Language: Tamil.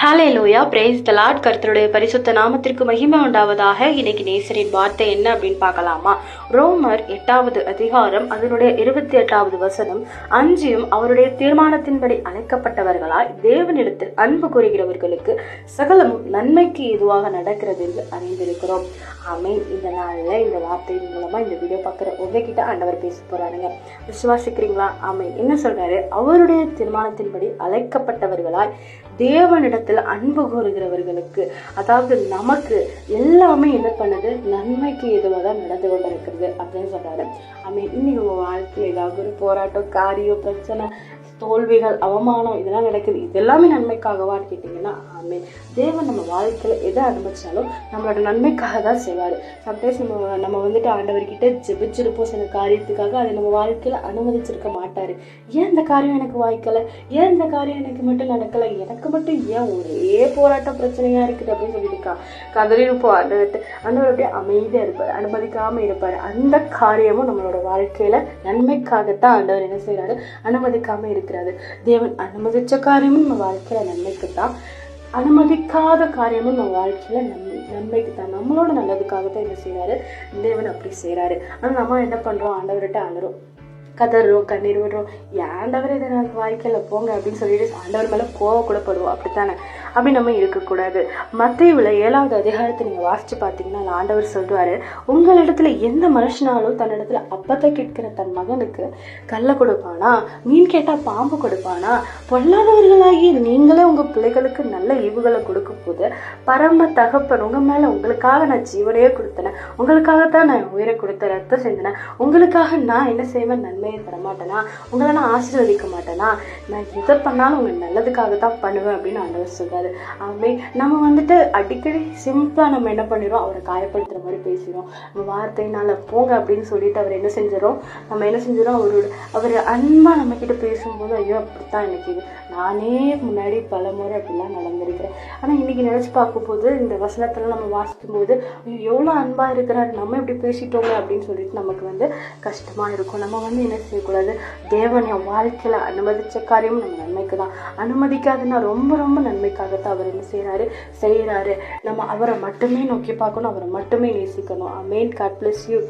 ஹாலே லூயா பிரேஸ் த லார்ட் கர்த்தருடைய பரிசுத்த நாமத்திற்கு மகிமை உண்டாவதாக. இன்னைக்கு நேசரின் வார்த்தை என்ன அப்படின்னு பார்க்கலாமா? ரோமர் எட்டாவது அதிகாரம் அதனுடைய இருபத்தி எட்டாவது வசனம். அஞ்சியும் அவருடைய தீர்மானத்தின்படி அழைக்கப்பட்டவர்களாய் தேவனிடத்தில் அன்பு கூறுகிறவர்களுக்கு சகலமும் நன்மைக்கு எதுவாக நடக்கிறது என்று அறிந்திருக்கிறோம். ஆமென். இந்த நாளில் இந்த வார்த்தையின் மூலமாக இந்த வீடியோ பார்க்குற உங்ககிட்ட ஆண்டவர் பேச போகிறாருங்க விசுவாசிக்கிறீங்களா? ஆமென். என்ன சொல்கிறாரு அவருடைய தீர்மானத்தின்படி அழைக்கப்பட்டவர்களாய் தேவனிடத்தில் அன்பு கூறுகிறவர்களுக்கு அதாவது நமக்கு எல்லாமே என்ன பண்ணுது? நன்மைக்கு எதுவாக தான் நடந்து கொண்டிருக்கிறது அப்படின்னு சொல்றாரு. ஆமென். இன்னைக்கு உங்கள் வாழ்க்கையில் ஏதாவது ஒரு போராட்டம் காரியம் பிரச்சனை தோல்விகள் அவமானம் இதெல்லாம் நடக்குது. இதெல்லாமே நன்மைக்காகவான்னு கேட்டிங்கன்னா ஆமே தேவன் நம்ம வாழ்க்கையில் எதை அனுபவிச்சாலும் நம்மளோட நன்மைக்காக தான் செய்வார். சம்டைம்ஸ் நம்ம நம்ம வந்துட்டு ஆண்டவர்கிட்ட ஜெபிச்சிருப்போம் சில காரியத்துக்காக. அதை நம்ம வாழ்க்கையில் அனுமதிச்சிருக்க மாட்டார். ஏன் இந்த காரியம் எனக்கு வாய்க்கலை? ஏன் இந்த காரியம் எனக்கு மட்டும் நடக்கலை? எனக்கு மட்டும் ஏன் ஒரே போராட்டம் பிரச்சனையாக இருக்குது அப்படின்னு சொல்லியிருக்கா. கதறிருப்போம் ஆண்டவர்கிட்ட ஆண்டவர் அப்படியே அமைதியாக இருப்பார். அனுமதிக்காமல் இருப்பார். அந்த காரியமும் நம்மளோட வாழ்க்கையில் நன்மைக்காகத்தான் ஆண்டவர் என்ன செய்கிறாரு அனுமதிக்காமல் இருக்கிறது. தேவன் அனுமதிச்ச காரியமும் நம்ம வாழ்க்கையில் நன்மைக்கு தான். அனுமதிக்காத காரியமும் நம்ம வாழ்க்கையில நன்மை நன்மைக்கு தான். நம்மளோட நல்லதுக்காக தான் என்ன செய்றாரு. தேவன் அப்படி செய்யறாரு ஆனா நம்ம என்ன பண்றோம்? ஆண்டவர்கிட்ட அலறோம். கதறுறோம் கண்ணீர் விடுறோம். ஆண்டவர் இதை நான் வாழ்க்கையில் போங்க அப்படின்னு சொல்லிட்டு ஆண்டவர் மேலே கோவம் கூட படுவோம். அப்படித்தானே? அப்படி நம்ம இருக்கக்கூடாது. மத்தையுள்ள ஏழாவது அதிகாரத்தை நீங்கள் வாசித்து பார்த்தீங்கன்னா அந்த ஆண்டவர் சொல்லுவார் உங்களிடத்துல எந்த மனுஷனாலும் தன்னிடத்துல அப்பத்தை கேட்கிற தன் மகனுக்கு கல்லை கொடுப்பானா? மீன் கேட்டால் பாம்பு கொடுப்பானா? பொல்லாதவர்களாகி நீ பிள்ளைகளுக்கு நல்ல ஈவுகளை கொடுக்கும் போது பரம தகப்பன் உங்கள் மேலே உங்களுக்காக நான் ஜீவனையே கொடுத்தேன் உங்களுக்காகத்தான் நான் உயிரை கொடுத்த ரத்தம் செஞ்சினேன் உங்களுக்காக நான் என்ன செய்வேன்? நன்மையை தரமாட்டேனா? உங்களை நான் ஆசீர்வதிக்க மாட்டேனா? நான் எதை பண்ணாலும் உங்கள் நல்லதுக்காக தான் பண்ணுவேன் அப்படின்னு ஆண்டவர் சொல்றாரு. ஆமே நம்ம வந்துட்டு அடிக்கடி சிம்பிளாக நம்ம என்ன பண்ணிடுறோம்? அவரை காயப்படுத்துகிற மாதிரி பேசிடுவோம் நம்ம வார்த்தையினால போங்க அப்படின்னு சொல்லிட்டு அவர் என்ன செஞ்சிடும் நம்ம என்ன செஞ்சிடறோம்? அவரோட அவர் அன்பாக நம்ம கிட்ட பேசும்போது ஐயோ அப்படித்தான் எனக்கு இது. நானே முன்னாடி பல முறை அப்படிலாம் நடந்திருக்கிறேன். ஆனால் இன்னைக்கு நினச்சி பார்க்கும்போது இந்த வசனத்தில் நம்ம வாசிக்கும் போது ஐயோ எவ்வளோ அன்பாக இருக்கிறாரு நம்ம இப்படி பேசிட்டோங்க அப்படின்னு சொல்லிட்டு நமக்கு வந்து கஷ்டமாக இருக்கும். நம்ம வந்து என்ன செய்யக்கூடாது? தேவன் என் வாழ்க்கையில் அனுமதித்த காரியம் நம்ம நன்மைக்கு தான் அனுமதிக்காதுன்னா ரொம்ப ரொம்ப நன்மைக்காகத்தான் அவர் என்ன செய்கிறாரு செய்கிறாரு நம்ம அவரை மட்டுமே நோக்கி பார்க்கணும் அவரை மட்டுமே நேசிக்கணும். Main God bless you